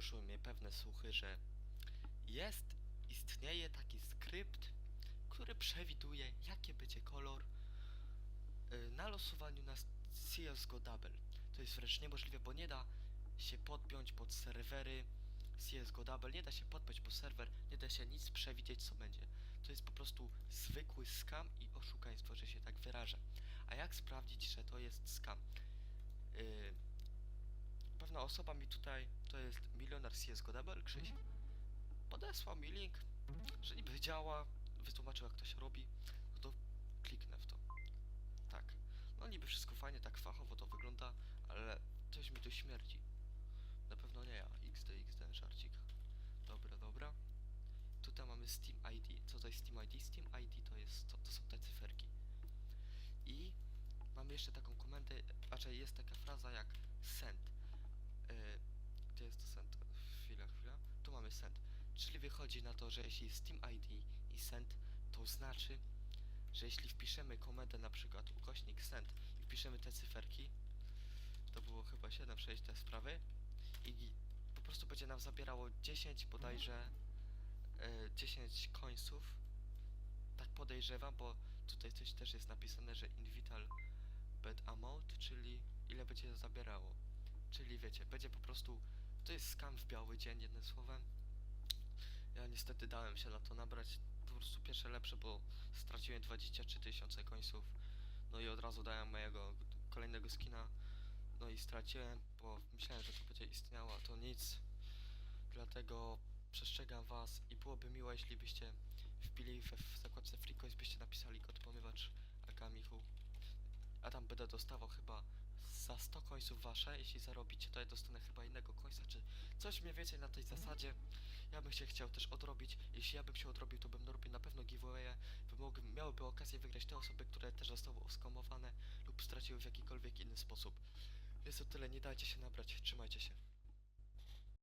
doszły mnie pewne słuchy, że jest, istnieje taki skrypt, który przewiduje, jaki będzie kolor y, na losowaniu na CSGO Double. To jest wręcz niemożliwe, bo nie da się podpiąć pod serwery CSGO Double, nie da się podpiąć pod serwer, nie da się nic przewidzieć, co będzie. To jest po prostu zwykły scam i oszukaństwo, że się tak wyrażę. A jak sprawdzić, że to jest scam? Yy, pewna osoba mi tutaj, to jest milioner CSGO Double, Krzyś, podesłał mi link, że niby działa, wytłumaczył jak to się robi, no to kliknę w to. Tak. No niby wszystko fajnie, tak fachowo to wygląda, ale coś mi tu śmierdzi. Na pewno nie ja. XD, XD, żarcik. Dobra, dobra. Tutaj mamy Steam ID. Co to jest Steam ID? Steam ID to jest, to, to są te cyferki. I mamy jeszcze taką komendę, raczej jest taka fraza jak send. Yy, gdzie jest to send? Chwila, chwila. Tu mamy send. Czyli wychodzi na to, że jeśli Steam ID i send, to znaczy, że jeśli wpiszemy komendę na przykład ukośnik send i wpiszemy te cyferki, to było chyba 7, 6 te sprawy i po prostu będzie nam zabierało 10 bodajże e, 10 końców. Tak podejrzewam, bo tutaj coś też jest napisane, że in vital bed amount, czyli ile będzie zabierało. Czyli wiecie, będzie po prostu to jest skam w biały dzień, jednym słowem ja niestety dałem się na to nabrać po prostu pierwsze lepsze, bo straciłem 23 tysiące końców no i od razu dałem mojego kolejnego skina no i straciłem, bo myślałem, że to będzie istniało, a to nic. Dlatego przestrzegam was i byłoby miło, jeśli byście wbili we, w zakładce Free Coins, byście napisali kod pomywacz AK Michu. A tam będę dostawał chyba za 100 końców wasze, jeśli zarobicie, to ja dostanę chyba innego końca, czy coś mniej więcej na tej zasadzie. Ja bym się chciał też odrobić, jeśli ja bym się odrobił, to bym robił na pewno giveawaye, by mogły, miałyby okazję wygrać te osoby, które też zostały oskamowane lub straciły w jakikolwiek inny sposób. Jest to tyle, nie dajcie się nabrać, trzymajcie się.